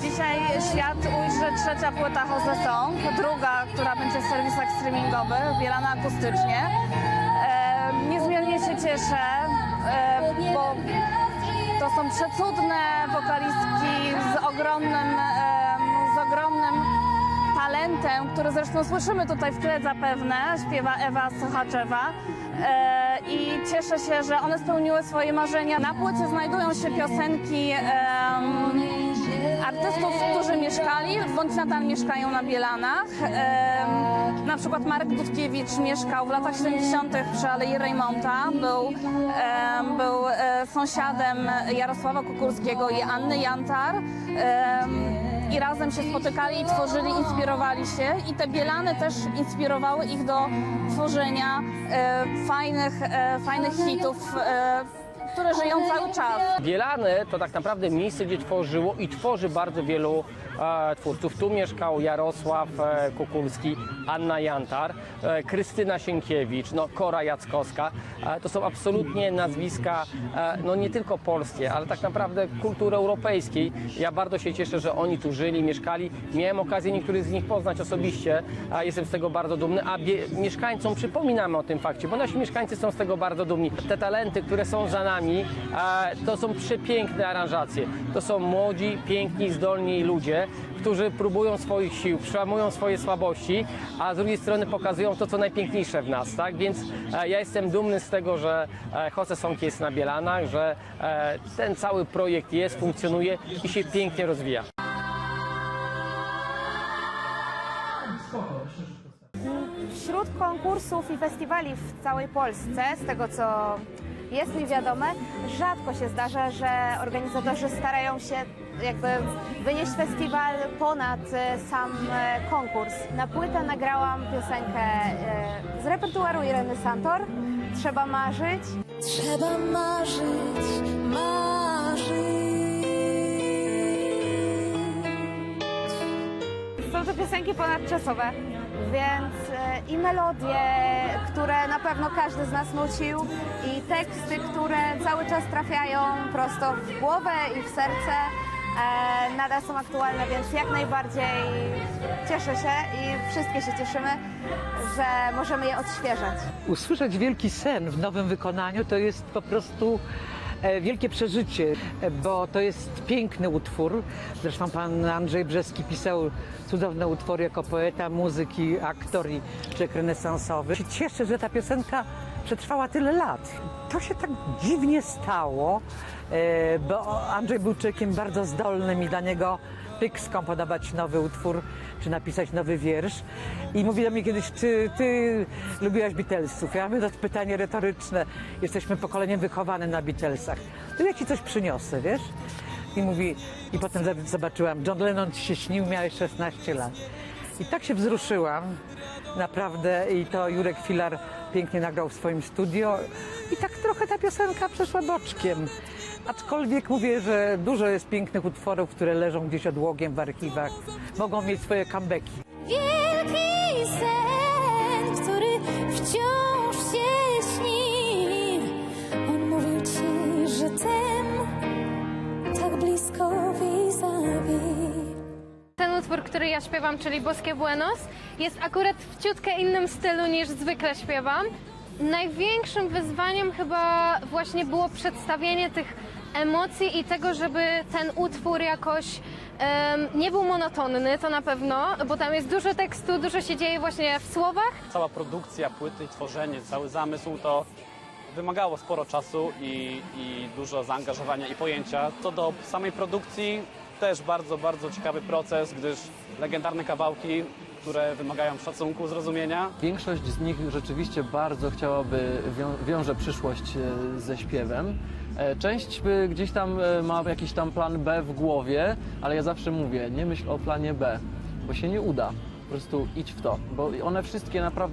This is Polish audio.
Dzisiaj świat ujrzy trzecia płyta Jose Song, druga, która będzie w serwisach streamingowych, bielana akustycznie. E, niezmiernie się cieszę, e, bo są przecudne wokalistki z ogromnym, z ogromnym talentem, który zresztą słyszymy tutaj w tle zapewne, śpiewa Ewa Sochaczewa. E, I cieszę się, że one spełniły swoje marzenia. Na płycie znajdują się piosenki mieszkali bądź nadal mieszkają na Bielanach. Em, na przykład Marek Dudkiewicz mieszkał w latach 70. przy Alei Reymonta. Był, em, był e, sąsiadem Jarosława Kukulskiego i Anny Jantar. Em, i razem się spotykali tworzyli, inspirowali się i te Bielany też inspirowały ich do tworzenia e, fajnych, e, fajnych hitów, e, które żyją cały czas. Bielany to tak naprawdę miejsce, gdzie tworzyło i tworzy bardzo wielu e, twórców. Tu mieszkał Jarosław e, Kukulski, Anna Jantar, e, Krystyna Sienkiewicz, no, Kora Jackowska. E, to są absolutnie nazwiska e, no, nie tylko polskie, ale tak naprawdę kultury europejskiej. Ja bardzo się cieszę, że oni tu żyli, mieszkali. Miałem okazję niektórych z nich poznać osobiście, a jestem z tego bardzo dumny. A mieszkańcom przypominamy o tym fakcie, bo nasi mieszkańcy są z tego bardzo dumni. Te talenty, które są za nami, to są przepiękne aranżacje. To są młodzi, piękni, zdolni ludzie, którzy próbują swoich sił, przełamują swoje słabości, a z drugiej strony pokazują to, co najpiękniejsze w nas, tak? Więc e, ja jestem dumny z tego, że e, Jose Song jest na Bielanach, że e, ten cały projekt jest, funkcjonuje i się pięknie rozwija. Wśród konkursów i festiwali w całej Polsce, z tego co jest mi wiadome, rzadko się zdarza, że organizatorzy starają się jakby wynieść festiwal ponad e, sam e, konkurs. Na płytę nagrałam piosenkę e, z repertuaru Ireny Santor, Trzeba marzyć. Trzeba marzyć, marzyć. To piosenki ponadczasowe, więc e, i melodie, które na pewno każdy z nas nucił, i teksty, które cały czas trafiają prosto w głowę i w serce, e, nadal są aktualne, więc jak najbardziej cieszę się i wszystkie się cieszymy, że możemy je odświeżać. usłyszeć wielki sen w nowym wykonaniu to jest po prostu wielkie przeżycie, e, bo to jest piękny utwór. Zresztą pan Andrzej Brzeski pisał cudowne utwory jako poeta, muzyk i aktor i człowiek renesansowy. Się Cieszę, że ta piosenka przetrwała tyle lat. To się tak dziwnie stało, e, bo Andrzej był człowiekiem bardzo zdolnym i dla niego pyk skomponować nowy utwór, czy napisać nowy wiersz. I mówi do mnie kiedyś, czy ty lubiłaś Beatlesów? Ja mówię, to pytanie retoryczne. Jesteśmy pokoleniem wychowanym na Beatlesach. To ja ci coś przyniosę, wiesz? I mówi, i potem zobaczyłam, John Lennon ci się śnił, miałeś 16 lat. I tak się wzruszyłam, naprawdę, i to Jurek Filar pięknie nagrał w swoim studio. I tak trochę ta piosenka przeszła boczkiem. Aczkolwiek mówię, że dużo jest pięknych utworów, które leżą gdzieś odłogiem w archiwach. Mogą mieć swoje comebacki. Który ja śpiewam, czyli Boskie Buenos, jest akurat w ciutkę innym stylu niż zwykle śpiewam. Największym wyzwaniem chyba właśnie było przedstawienie tych emocji i tego, żeby ten utwór jakoś em, nie był monotonny, to na pewno, bo tam jest dużo tekstu, dużo się dzieje właśnie w słowach. cała produkcja płyty, tworzenie, cały zamysł to wymagało sporo czasu i, i dużo zaangażowania i pojęcia. Co do samej produkcji też bardzo, bardzo ciekawy proces, gdyż legendarne kawałki, które wymagają szacunku, zrozumienia. Większość z nich rzeczywiście bardzo chciałaby, wią- wiąże przyszłość e, ze śpiewem. E, Część gdzieś tam e, ma jakiś tam plan B w głowie, ale ja zawsze mówię, nie myśl o planie B, bo się nie uda. Po prostu idź w to, bo one wszystkie naprawdę